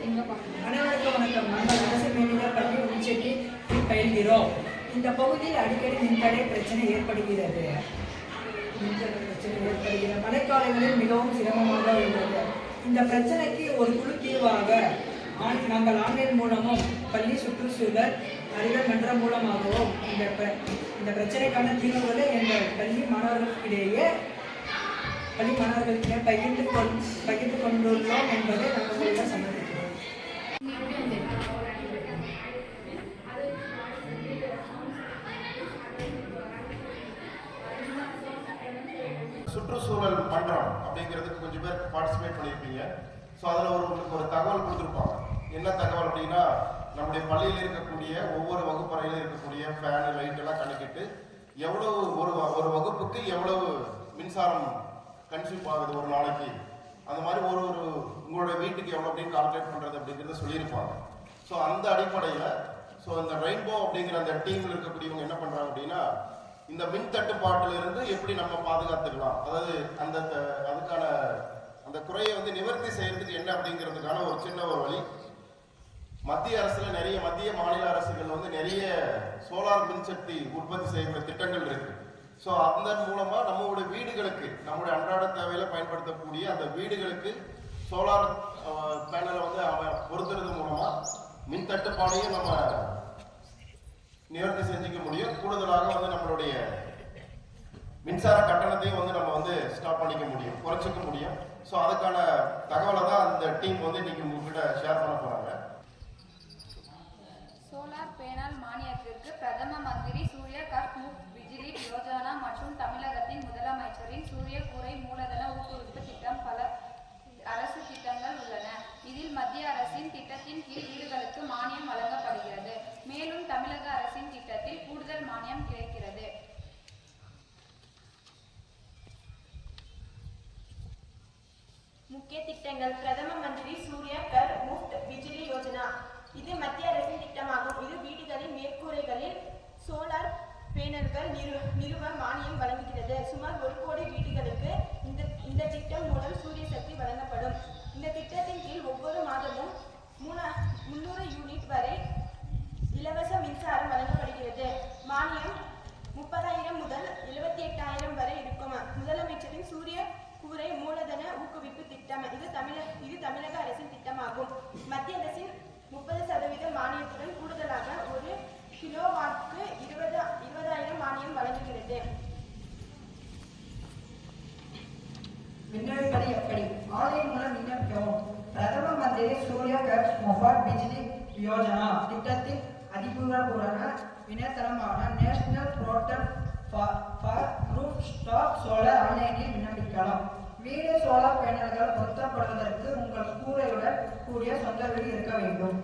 அனைவருக்கும் வணக்கம். நாங்கள் அரசு மேல்நிலைப் பள்ளி உள்செட்டி பயில்கிறோம். இந்த பகுதியில் அடிக்கடி மின்தடை பிரச்சனை ஏற்படுகிறது. மின்தடை பிரச்சனை ஏற்படுகிறது மழைக்காலங்களில் மிகவும் சிரமமாக உள்ளது. இந்த பிரச்சனைக்கு ஒரு குழு தீர்வாக ஆன் நாங்கள் ஆன்லைன் மூலமும் பள்ளி சுற்றுச்சூழல் அறிவியல் மன்றம் மூலமாகவும் இந்த இந்த பிரச்சனைக்கான தீர்வுகளை எங்கள் பள்ளி மாணவர்களுக்கிடையே பள்ளி மாணவர்களுக்கு பகிர்ந்து கொள் பகிர்ந்து கொண்டுள்ளோம் என்பதை நாங்கள் உங்களிடம் சமர்ப்பிக்கிறோம் சுற்றுச்சூழல் மன்றம் அப்படிங்கிறதுக்கு கொஞ்சம் பேர் பார்ட்டிசிபேட் பண்ணியிருப்பீங்க ஸோ அதில் ஒரு உங்களுக்கு ஒரு தகவல் கொடுத்துருப்பாங்க. என்ன தகவல் அப்படின்னா நம்முடைய பள்ளியில் இருக்கக்கூடிய ஒவ்வொரு வகுப்பறையிலும் இருக்கக்கூடிய ஃபேனு லைட் எல்லாம் கணக்கிட்டு எவ்வளவு ஒரு வ- ஒரு வகுப்புக்கு எவ்வளவு மின்சாரம் கன்சியூம் ஆகுது ஒரு நாளைக்கு அந்த மாதிரி ஒரு ஒரு வீட்டுக்கு எவ்வளோ அப்படின்னு கால்குலேட் பண்ணுறது அப்படிங்கிறத சொல்லியிருப்பாங்க. ஸோ அந்த அடிப்படையில் ஸோ இந்த ரெயின்போ அப்படிங்கிற அந்த டீமில் இருக்கக்கூடியவங்க என்ன பண்ணுறாங்க அப்படின்னா இந்த மின் தட்டுப்பாட்டிலிருந்து எப்படி நம்ம பாதுகாத்துக்கலாம்? அதாவது அந்த த- அதுக்கான அந்த குறையை வந்து நிவர்த்தி செய்யறதுக்கு என்ன அப்படிங்கிறதுக்கான ஒரு சின்ன ஒரு வழி. மத்திய அரசுல நிறைய மத்திய மாநில அரசுகள் வந்து நிறைய சோலார் மின்சக்தி உற்பத்தி செய்யக்கூடிய திட்டங்கள் இருக்கு. ஸோ அதன் மூலமா நம்மளுடைய வீடுகளுக்கு நம்முடைய அன்றாட தேவையில பயன்படுத்தக்கூடிய அந்த வீடுகளுக்கு சோலார் பேனலை வந்து அவன் பொருத்துறது மூலமா மின் தட்டுப்பாடையும் நம்ம நிவர்த்தி செஞ்சுக்க முடியும். கூடுதலாக வந்து நம்மளுடைய மின்சார கட்டணத்தையும் வந்து நம்ம வந்து ஸ்டாப் பண்ணிக்க முடியும் குறைச்சிக்க முடியும். ஸோ அதுக்கான தகவலை தான் அந்த டீம் வந்து இன்னைக்கு உங்ககிட்ட ஷேர் பண்ண போறாங்க. சோலார் பேனல் மானியத்திற்கு பிரதம மந்திரி சூரிய கர் முஃப்ட் பிஜிலி யோஜனா மற்றும் தமிழகத்தின் முதலமைச்சரின் சூரிய கூரை மூலதன ஊக்குவிப்பு திட்டம் பல அரசு திட்டங்கள் உள்ளன இதில் மத்திய அரசின் திட்டத்தின் கீழ் வீடுகளுக்கு மானியம் வழங்கப்படுகிறது மேலும் தமிழக அரசின் திட்டத்தில் கூடுதல் மானியம் கிடைக்கிறது முக்கிய திட்டங்கள் பிரதம மந்திரி சூரிய கர் முஃப்ட் பிஜிலி யோஜனா. இது மத்திய அரசின் திட்டமாகும். இது வீடுகளின் மேற்கூரைகளில் சோலார் பேனல்கள் நிறு நிறுவ மானியம் வழங்குகிறது. சுமார் ஒரு கோடி வீடுகளுக்கு இந்த இந்த திட்டம் மூலம் சூரிய சக்தி வழங்கப்படும். இந்த திட்டத்தின் கீழ் ஒவ்வொரு மாதமும் மூணா முந்நூறு யூனிட் வரை இலவச மின்சாரம் வழங்கப்படுகிறது. மானியம் முப்பதாயிரம் முதல் எழுபத்தி எட்டாயிரம் வரை இருக்கும் முதலமைச்சரின் சூரிய கூரை மூலதன ஊக்குவிப்பு திட்டம் இது தமிழக இது தமிழக அரசின் திட்டமாகும். மத்திய அரசின் முப்பது சதவீத மானியத்துடன் கூடுதலாக ஒரு கிலோவாட்க்கு இருபது இருபதாயிரம் மானியம் வழங்குகிறது. விண்ணப்பிப்பது எப்படி? ஆன்லைன் மூலம் விண்ணப்பிக்கவும். பிரதம மந்திரி சூரிய கர் மொபைல் பிஜிலி யோஜனா திட்டத்தின் அதிபூர்வபூர்வ இணையதளமான national portal for rooftop solar ஆன்லைனில் விண்ணப்பிக்கலாம். வீடு சோலார் பேனல்கள் பொருத்தப்படுவதற்கு உங்கள் கூரையுடன் கூடிய சொந்த வீடு இருக்க வேண்டும்.